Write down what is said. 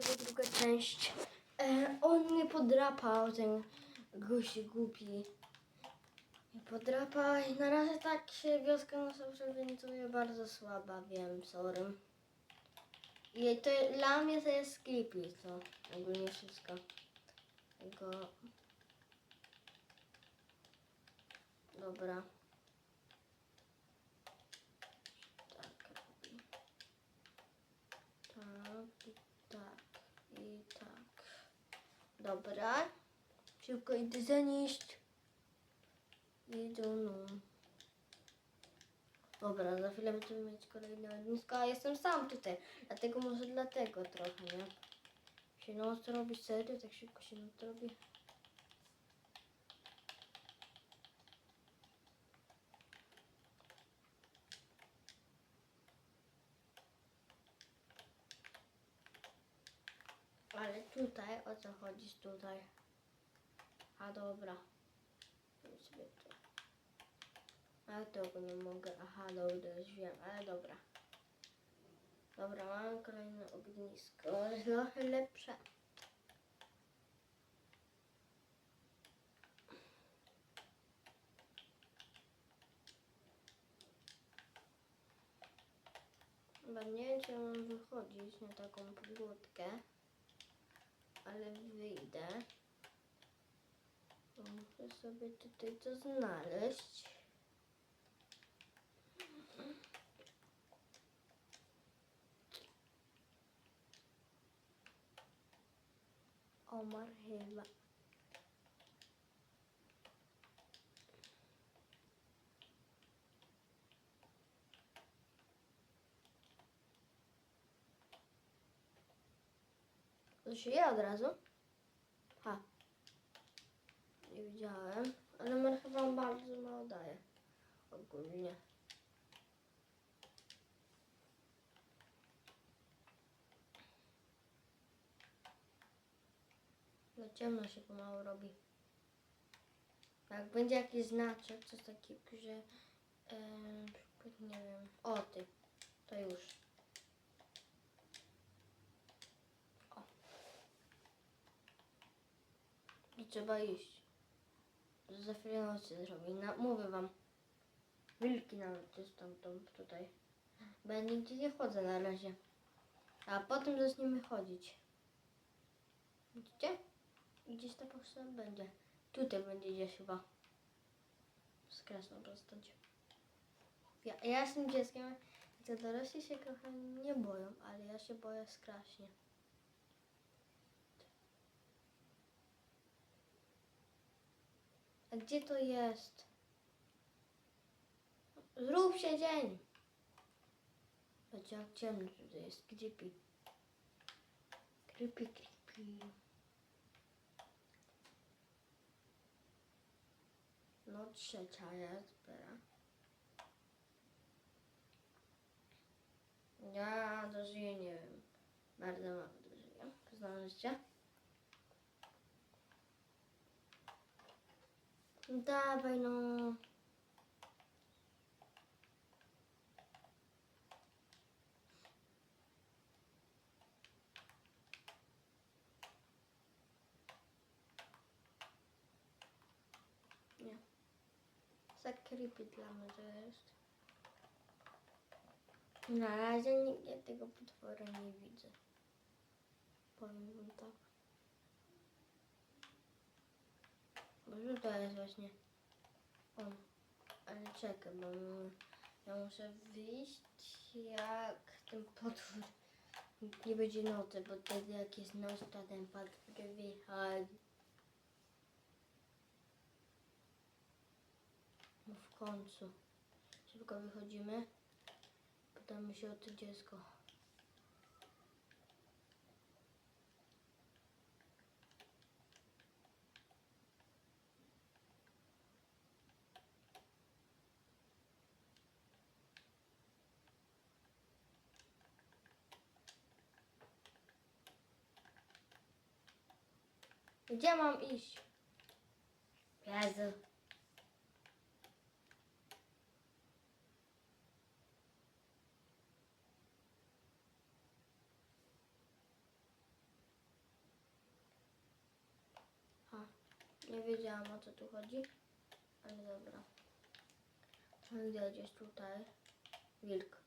była druga część. E, on mnie podrapał, ten gość głupi. Mnie podrapał i na razie tak się wioska nasza przewiduje bardzo słaba, wiem, sorry. I to dla mnie to jest creepy, to ogólnie wszystko. Tego... Dobra. Dobra. Szybko idę zanieść. Idę no. Dobra, za chwilę będziemy mieć kolejne ognisko, a jestem sam tutaj. Dlatego może dlatego trochę, nie? Się noc robi, serio? Tak szybko się noc robi? Tutaj, o co chodzi tutaj? A dobra. Sobie to. A tego nie mogę. Aha, dobra, już wiem, ale dobra. Dobra, mam kolejne ognisko. Trochę lepsze. Chyba nie wiem, czy mam wychodzić na taką podłódkę, ale wyjdę. Muszę sobie tutaj to znaleźć. Omar chyba. To się je od razu? Ha. Nie widziałem. Ale Omar chyba bardzo mało daje. Ogólnie. No ciemno się pomału robi. Jak będzie jakiś znaczek, coś takiego, że przykład, nie wiem, o ty, to już. O. I trzeba iść. Za chwilę nocy zrobi. Mówię wam. Wilki nawet jest tam, tam tutaj. Bo ja nigdzie nie chodzę na razie. A potem zaczniemy chodzić. Widzicie? Gdzieś ta postać będzie. Tutaj będzie gdzieś chyba. Skrasna postać. Ja, ja jestem dzieckiem. Te dorośli się trochę nie boją, ale ja się boję strasznie. Gdzie to jest? Zrób się dzień! Patrzcie jak ciemno tutaj jest. Creepy. Creepy, creepy. No trzecia jest, dobra. Ja dożyję, nie wiem. Bardzo mało dożyję. Znaleźcie? Dawaj no. Nie. Za creepy dla mnie to jest. Na razie nigdzie tego potwora nie widzę. Powiem wam tak. Może to jest właśnie. Ale czekaj, bo ja muszę wyjść jak ten potwór nie będzie nocy, bo wtedy jak jest noc, to ten potwór wychodzi. No w końcu. Szybko wychodzimy. Pytamy się o to dziecko. Gdzie mam iść? Jezu. Ha, nie wiedziałam o co tu chodzi, ale dobra. Gdzieś tutaj wilk.